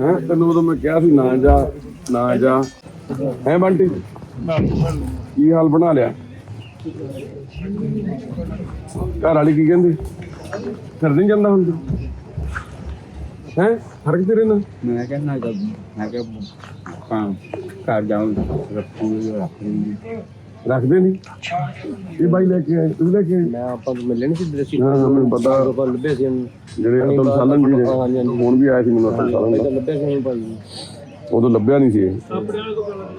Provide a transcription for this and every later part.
ਹੈ? ਤੈਨੂੰ ਉਦੋਂ ਮੈਂ ਕਿਹਾ ਸੀ, ਨਾ ਜਾ ਨਾ ਜਾ। ਹੈ ਬੰਟੀ? ਕੀ ਹਾਲ ਬਣਾ ਲਿਆ? ਘਰ ਵਾਲੀ ਕੀ ਕਹਿੰਦੀ? ਫਿਰ ਨਹੀਂ ਜਾਂਦਾ ਹੁਣ ਤੂੰ ਹੈ? ਫ਼ਰਕ ਤੇਰੇ ਨਾਲ? ਮੈਂ ਕਹਿੰਦਾ ਮੈਂ ਕਿ ਕਾਂ ਘਰ ਜਾਉਂ ਰੱਖੂਗੀ ਰੱਖੂਗੀ ਰੱਖਦੇ ਨਹੀਂ। ਇਹ ਬਾਈ ਲੈ ਕੇ ਆਏ ਤੂੰ ਲੈ ਕੇ ਆਏ। ਮੈਂ ਆਪਾਂ ਨੂੰ ਮਿਲਣ ਸੀ ਦਰਸ਼ੀ ਹਾਂ ਹਾਂ ਮੈਨੂੰ ਪਤਾ। ਆਪਾਂ ਲੱਭੇ ਸੀ ਜਿਹੜੇ ਅਤਲ ਸਾਲਨ ਜੀ ਨੇ ਹੁਣ ਵੀ ਆਏ ਸੀ ਮੈਨੂੰ ਅਤਲ ਸਾਲਨ ਦਾ। ਤਾਂ ਲੱਭੇ ਸੀ ਉਹਨੂੰ ਭਾਈ। ਉਦੋਂ ਲੱਭਿਆ ਨਹੀਂ ਸੀ ਇਹ।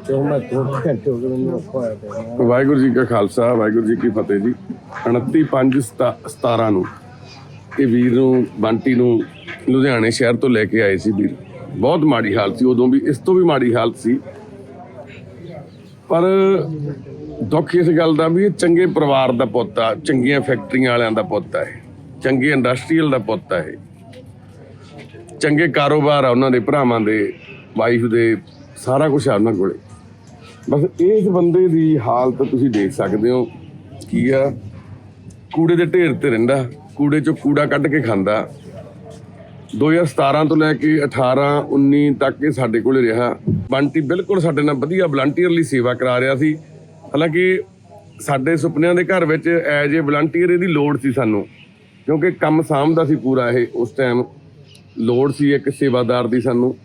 ਤੇ ਹੁਣ ਮੈਂ ਦੋ ਘੰਟੇ ਹੋ ਗਏ ਮੈਨੂੰ ਔਖਾ ਹੋਇਆ ਪਿਆ। ਵਾਹਿਗੁਰੂ ਜੀ ਕਾ ਖਾਲਸਾ ਵਾਹਿਗੁਰੂ ਜੀ ਕੀ ਫਤਿਹ ਜੀ। 29 5 17 ਨੂੰ ਇਹ ਵੀਰ ਨੂੰ ਬੰਟੀ ਨੂੰ ਲੁਧਿਆਣੇ ਸ਼ਹਿਰ ਤੋਂ ਲੈ ਕੇ ਆਏ ਸੀ ਵੀਰ। ਬਹੁਤ ਮਾੜੀ ਹਾਲਤ ਸੀ ਉਦੋਂ ਵੀ ਇਸ ਤੋਂ ਵੀ ਮਾੜੀ ਹਾਲਤ ਸੀ। ਪਰ ਦੁੱਖ ਇਸ ਗੱਲ ਦਾ ਵੀ ਇਹ ਚੰਗੇ ਪਰਿਵਾਰ ਦਾ ਪੁੱਤ ਆ, ਚੰਗੀਆਂ ਫੈਕਟਰੀਆਂ ਵਾਲਿਆਂ ਦਾ ਪੁੱਤ ਆ ਚੰਗੇ ਇੰਡਸਟਰੀਅਲ ਦਾ ਪੁੱਤ ਆ ਚੰਗੇ ਕਾਰੋਬਾਰ ਆ ਉਹਨਾਂ ਦੇ, ਭਰਾਵਾਂ ਦੇ ਵਾਈਫ ਦੇ, ਸਾਰਾ ਕੁਝ ਆ ਉਹਨਾਂ ਕੋਲੇ। ਬਸ ਇਸ ਬੰਦੇ ਦੀ ਹਾਲਤ ਤੁਸੀਂ ਦੇਖ ਸਕਦੇ ਹੋ, ਕੀ ਆ, ਕੂੜੇ ਦੇ ਢੇਰ ਤੇ ਰਹਿੰਦਾ, ਕੂੜੇ ਚੋਂ ਕੂੜਾ ਕੱਢ ਕੇ ਖਾਂਦਾ। 2017 ਤੋਂ ਲੈ ਕੇ 18 19 ਤੱਕ ਇਹ ਸਾਡੇ ਕੋਲੇ ਰਿਹਾ। ਬੰਟੀ ਬਿਲਕੁਲ ਸਾਡੇ ਨਾਲ ਵਧੀਆ ਵਲੰਟੀਅਰਲੀ ਸੇਵਾ ਕਰਾ ਰਿਹਾ ਸੀ। ਹਾਲਾਂਕਿ ਸਾਡੇ ਸੁਪਨਿਆਂ ਦੇ ਘਰ ਵਿੱਚ ਐਜ ਏ ਵਲੰਟੀਅਰ ਇਹਦੀ ਲੋੜ ਸੀ ਸਾਨੂੰ, ਕਿਉਂਕਿ ਕੰਮ ਸਾਂਭਦਾ ਸੀ ਪੂਰਾ ਇਹ, ਉਸ ਟਾਈਮ ਲੋੜ ਸੀ ਇੱਕ ਸੇਵਾਦਾਰ ਦੀ ਸਾਨੂੰ।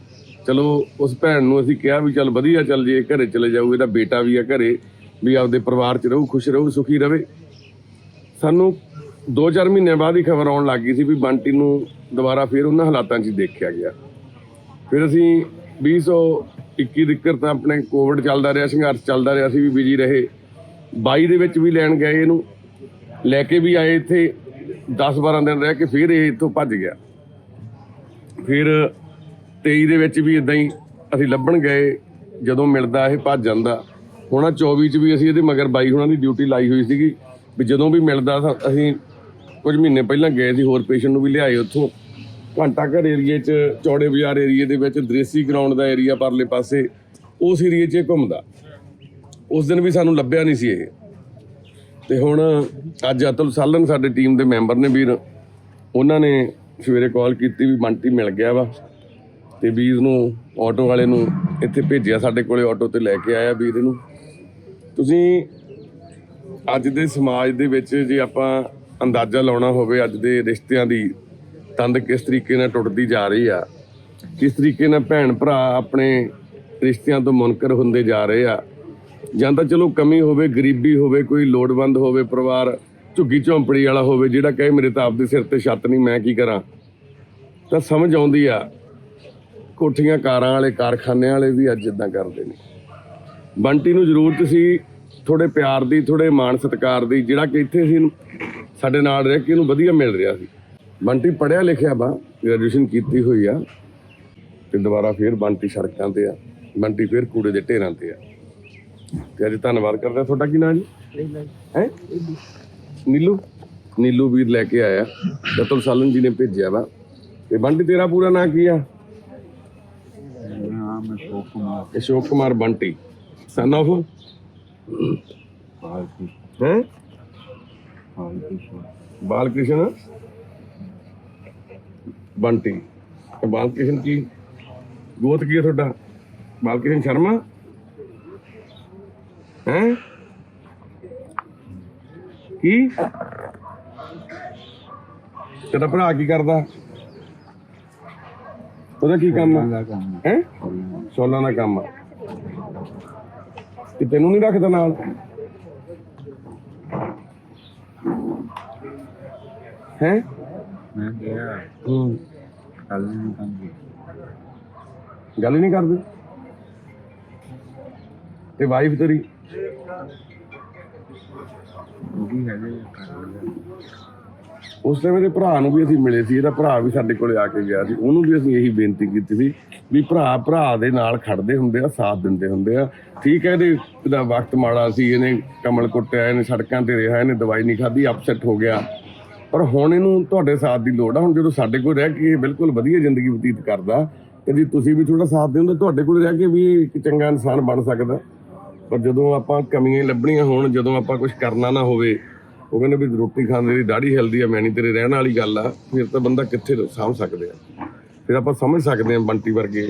ਚਲੋ, ਉਸ ਭੈਣ ਨੂੰ ਅਸੀਂ ਕਿਹਾ ਵੀ ਚੱਲ ਵਧੀਆ ਚੱਲ ਜੇ ਘਰੇ ਚਲੇ ਜਾਊ, ਇਹਦਾ ਬੇਟਾ ਵੀ ਆ ਘਰੇ, ਵੀ ਆਪਦੇ ਪਰਿਵਾਰ 'ਚ ਰਹੂ, ਖੁਸ਼ ਰਹੂ, ਸੁਖੀ ਰਵੇ। ਸਾਨੂੰ 2-4 ਮਹੀਨੇ ਬਾਅਦ ਹੀ ਖਬਰ ਆਉਣ ਲੱਗ ਗਈ ਸੀ ਵੀ ਬੰਟੀ ਨੂੰ ਦੁਬਾਰਾ ਫਿਰ ਉਹਨਾਂ ਹਾਲਾਤਾਂ 'ਚ ਦੇਖਿਆ ਗਿਆ। ਫਿਰ ਅਸੀਂ 2021 ਦਿੱਕਰ ਤਾਂ ਆਪਣੇ ਕੋਵਿਡ ਚੱਲਦਾ ਰਿਹਾ, ਸੰਘਰਸ਼ ਚੱਲਦਾ ਰਿਹਾ ਸੀ ਵੀ ਬਿਜ਼ੀ ਰਹੇ। 22 ਦੇ ਵਿੱਚ ਵੀ ਲੈਣ ਗਏ ਇਹਨੂੰ। ਲੈ ਕੇ ਵੀ ਆਏ ਇੱਥੇ 10-12 ਦਿਨ ਰਹਿ ਕੇ ਫਿਰ ਇਹ ਇੱਥੋਂ ਭੱਜ ਗਿਆ। ਫਿਰ 23 ਦੇ ਵਿੱਚ ਵੀ ਇਦਾਂ ਹੀ ਅਸੀਂ ਲੱਭਣ ਗਏ, ਜਦੋਂ ਮਿਲਦਾ ਇਹ ਭੱਜ ਜਾਂਦਾ। ਹੁਣ ਆਹ 24 ਚ ਵੀ ਅਸੀਂ ਇਹਦੇ ਮਗਰ ਬਾਈ ਹੁਣਾਂ ਦੀ ਡਿਊਟੀ ਲਾਈ ਹੋਈ ਸੀਗੀ, ਵੀ ਜਦੋਂ ਵੀ ਮਿਲਦਾ ਤਾਂ ਅਸੀਂ ਕੁਝ ਮਹੀਨੇ ਪਹਿਲਾਂ ਗਏ ਸੀ, ਹੋਰ ਪੇਸ਼ੈਂਟ ਨੂੰ ਵੀ ਲਿਆਏ ਉੱਥੋਂ। ਘੰਟਾ ਘਰ ਏਰੀਏ ਚ, ਚੌੜੇ ਬਾਜ਼ਾਰ ਏਰੀਏ ਦੇ ਵਿੱਚ ਦ੍ਰੇਸੀ ਗਰਾਊਂਡ ਦਾ ਏਰੀਆ ਪਰਲੇ ਪਾਸੇ, ਉਸ ਏਰੀਏ 'ਚ ਘੁੰਮਦਾ। ਉਸ ਦਿਨ ਵੀ ਸਾਨੂੰ ਲੱਭਿਆ ਨਹੀਂ ਸੀ ਇਹ। ਤੇ ਹੁਣ ਅੱਜ ਅਤੁਲ ਸਾਲਨ ਸਾਡੇ ਟੀਮ ਦੇ ਮੈਂਬਰ ਨੇ ਵੀਰ। ਉਹਨਾਂ ਨੇ ਸਵੇਰੇ ਕਾਲ ਕੀਤੀ ਵੀ ਬੰਟੀ ਮਿਲ ਗਿਆ ਵਾ। ਤੇ ਵੀਰ ਨੂੰ ਆਟੋ ਵਾਲੇ ਨੂੰ ਇੱਥੇ ਭੇਜਿਆ ਸਾਡੇ ਕੋਲੇ ਆਟੋ ਤੇ ਲੈ ਕੇ ਆਇਆ ਵੀਰ ਨੂੰ। ਤੁਸੀਂ ਅੱਜ ਦੇ ਸਮਾਜ ਦੇ ਵਿੱਚ ਜੇ ਆਪਾਂ ਅੰਦਾਜ਼ਾ ਲਾਉਣਾ ਹੋਵੇ, ਅੱਜ ਦੇ ਰਿਸ਼ਤਿਆਂ ਦੀ ਤੰਦ ਕਿਸ ਤਰੀਕੇ ਨਾਲ ਟੁੱਟਦੀ ਜਾ ਰਹੀ ਆ? ਕਿਸ ਤਰੀਕੇ ਨਾਲ ਭੈਣ ਭਰਾ ਆਪਣੇ ਰਿਸ਼ਤਿਆਂ ਤੋਂ ਮੁਨਕਰ ਹੁੰਦੇ ਜਾ ਰਹੇ ਆ? ਜਾਂ ਤਾਂ ਚਲੋ ਕਮੀ ਹੋਵੇ, ਗਰੀਬੀ ਹੋਵੇ, ਕੋਈ ਲੋੜਵੰਦ ਹੋਵੇ, ਪਰਿਵਾਰ ਝੁੱਗੀ ਝੌਂਪੜੀ ਵਾਲਾ ਹੋਵੇ, ਜਿਹੜਾ ਕਹੇ ਮੇਰੇ ਤਾਂ ਆਪਦੇ ਸਿਰ ਤੇ ਛੱਤ ਨਹੀਂ, ਮੈਂ ਕੀ ਕਰਾਂ? ਤਾਂ ਸਮਝ ਆਉਂਦੀ ਆ, ਕੋਠੀਆਂ ਕਾਰਾਂ ਵਾਲੇ, ਕਾਰਖਾਨਿਆਂ ਵਾਲੇ ਵੀ ਅੱਜ ਇਦਾਂ ਕਰਦੇ ਨੇ। ਬੰਟੀ ਨੂੰ ਜ਼ਰੂਰਤ ਸੀ ਥੋੜੇ ਪਿਆਰ ਦੀ ਥੋੜੇ ਮਾਣ ਸਤਿਕਾਰ ਦੀ, ਜਿਹੜਾ ਕਿ ਇੱਥੇ ਸੀ, ਸਾਡੇ ਨਾਲ ਰਹਿ ਕੇ ਇਹਨੂੰ ਵਧੀਆ ਮਿਲ ਰਿਹਾ ਸੀ। ਬੰਟੀ ਪੜਿਆ ਲਿਖਿਆ ਬਾ ਗ੍ਰੈਜੂਏਸ਼ਨ ਕੀਤੀ ਹੋਈ ਆ ਤੇ ਦੁਬਾਰਾ ਫੇਰ ਬੰਟੀ ਸੜਕਾਂ ਤੇ ਆ ਬੰਟੀ ਫੇਰ ਕੂੜੇ ਦੇ ਢੇਰਾਂ ਤੇ ਆ। ਤੇ ਅੱਜ ਧੰਨਵਾਦ ਕਰਦਾ ਤੁਹਾਡਾ ਕੀ ਨਾਂ ਜੀ? ਹੈ? ਨੀਲੂ। ਨੀਲੂ ਵੀਰ ਲੈ ਕੇ ਆਇਆ ਦਤਲ ਸਾਲਨ ਜੀ ਨੇ ਭੇਜਿਆ ਵਾ। ਤੇ ਬੰਟੀ ਤੇਰਾ ਪੂਰਾ ਨਾਂ ਕੀ ਆ? ਨਾਮ ਅਸ਼ੋਕ ਕੁਮਾਰ। ਬੰਟੀ। ਸਨ ਆਫ ਹੈ? ਪਾਲਕੀ ਬਾਲ ਕ੍ਰਿਸ਼ਨ ਬੰਟੀ। ਤੇ ਬਾਲ ਕ੍ਰਿਸ਼ਨ ਕੀ ਗੋਤ ਕੀ ਹੈ ਤੁਹਾਡਾ? ਬਾਲ ਕ੍ਰਿਸ਼ਨ ਸ਼ਰਮਾ? ਹੈ? ਕੀ? ਤੇਰਾ ਭਰਾ ਕੀ ਕਰਦਾ? ਉਹਦਾ ਕੀ ਕੰਮ ਕੰਮ ਹੈ? ਸੋਨਾ ਦਾ ਕੰਮ ਆ। ਕਿ ਤੈਨੂੰ ਨਹੀਂ ਰੱਖਦਾ ਨਾਲ? ਹੈ? ਮੈਂ ਗਿਆ। ਹੂੰ। ਕੰਮ ਗੱਲ ਹੀ ਨਹੀਂ ਕਰਦੇ। ਤੇ ਵਾਈਫ ਤੇਰੀ? ਉਹ ਵੀ ਹੈਗੇ ਕਰ ਲਿਆ ਉਸ ਟਾਈਮ ਇਹਦੇ ਭਰਾ ਨੂੰ ਵੀ ਅਸੀਂ ਮਿਲੇ ਸੀ ਇਹਦਾ ਭਰਾ ਵੀ ਸਾਡੇ ਕੋਲੇ ਆ ਕੇ ਗਿਆ ਸੀ। ਉਹਨੂੰ ਵੀ ਅਸੀਂ ਇਹੀ ਬੇਨਤੀ ਕੀਤੀ ਸੀ ਵੀ ਭਰਾ ਭਰਾ ਦੇ ਨਾਲ ਖੜਦੇ ਹੁੰਦੇ ਆ ਸਾਥ ਦਿੰਦੇ ਹੁੰਦੇ ਆ। ਠੀਕ ਹੈ ਇਹਦੇ ਇਹਦਾ ਵਕਤ ਮਾੜਾ ਸੀ ਇਹਨੇ ਕਮਲ ਕੁੱਟਿਆ ਇਹਨੇ ਸੜਕਾਂ ਤੇ ਰਿਹਾ ਇਹਨੇ ਦਵਾਈ ਨਹੀਂ ਖਾਧੀ ਅਪਸੈਟ ਹੋ ਗਿਆ। ਪਰ ਹੁਣ ਇਹਨੂੰ ਤੁਹਾਡੇ ਸਾਥ ਦੀ ਲੋੜ ਆ। ਹੁਣ ਜਦੋਂ ਸਾਡੇ ਕੋਲ ਰਹਿ ਕੇ ਇਹ ਬਿਲਕੁਲ ਵਧੀਆ ਜ਼ਿੰਦਗੀ ਬਤੀਤ ਕਰਦਾ, ਤੇ ਜੇ ਤੁਸੀਂ ਵੀ ਥੋੜਾ ਸਾਥ ਦਿਓ ਤਾਂ ਤੁਹਾਡੇ ਕੋਲ ਰਹਿ ਕੇ ਵੀ ਇਹ ਇੱਕ ਚੰਗਾ ਇਨਸਾਨ ਬਣ ਸਕਦਾ। ਪਰ ਜਦੋਂ ਆਪਾਂ ਕਮੀਆਂ ਲੱਭਣੀਆਂ ਹੋਣ, ਜਦੋਂ ਆਪਾਂ ਕੁਝ ਕਰਨਾ ਨਾ ਹੋਵੇ, ਉਹ ਕਹਿੰਦੇ ਵੀ ਰੋਟੀ ਖਾਂਦੇ ਦੀ ਦਾੜੀ ਹਿਲਦੀ ਆ, ਮੈਂ ਨਹੀਂ ਤੇਰੇ ਰਹਿਣ ਵਾਲੀ ਗੱਲ ਆ, ਫਿਰ ਤਾਂ ਬੰਦਾ ਕਿੱਥੇ ਸਾਂਭ ਸਕਦੇ ਆ? ਫਿਰ ਆਪਾਂ ਸਮਝ ਸਕਦੇ ਹਾਂ ਬੰਟੀ ਵਰਗੇ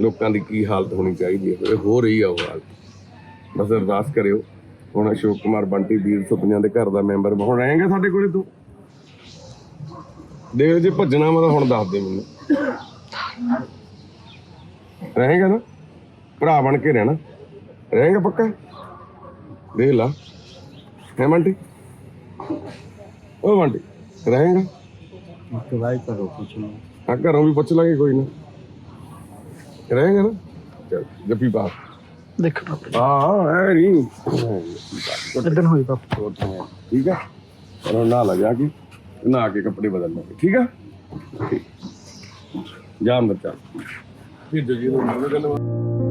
ਲੋਕਾਂ ਦੀ ਕੀ ਹਾਲਤ ਹੋਣੀ ਚਾਹੀਦੀ ਹੈ। ਹੋ ਰਹੀ ਆ ਉਹ ਹਾਲਤ। ਬਸ ਅਰਦਾਸ ਕਰਿਓ। ਹੁਣ ਅਸ਼ੋਕ ਕੁਮਾਰ ਬੰਟੀ ਵੀਰ ਸੁਪਨਿਆਂ ਦੇ ਘਰ ਦਾ ਮੈਂਬਰ ਹੁਣ ਰਹੇਗਾ ਸਾਡੇ ਕੋਲੇ ਤੂੰ। ਦੇਖ ਜੇ ਭੱਜਣਾ ਮੈਂ ਤਾਂ ਹੁਣ ਦੱਸ ਦੇ ਮੈਨੂੰ। ਰਹੇਗਾ ਨਾ? ਭਰਾ ਬਣ ਕੇ ਰਹਿਣਾ। ਰਹੇਗਾ ਪੱਕਾ? ਦੇਖ ਲਾ। ਹੈ ਬੰਟੀ? ਉਹ ਬੰਟੀ ਰਹੇਗਾ? ਦਵਾਈ ਕਰੋ ਕੁਛ ਨਹੀਂ ਹਾਂ ਘਰੋਂ ਵੀ ਪੁੱਛ ਲਾਂਗੇ ਕੋਈ ਨਾ। ਰਹੇਗਾ ਨਾ? ਚਲ ਜੱਫੀ ਪਾ। ਦੇਖ ਹਾਂ ਐ ਨਹੀਂ ਇਦਾਂ ਹੋਈ ਬਾਪ? ਠੀਕ ਹੈ ਪਰ ਨਾ ਲਗਾ ਕਿ। ਨਹਾ ਕੇ ਕੱਪੜੇ ਬਦਲ ਲਾਂਗੇ ਠੀਕ ਆ? ਠੀਕ ਜਾ ਅੰਦਰ ਫਿਰ ਜੀ ਨੂੰ ਗੱਲ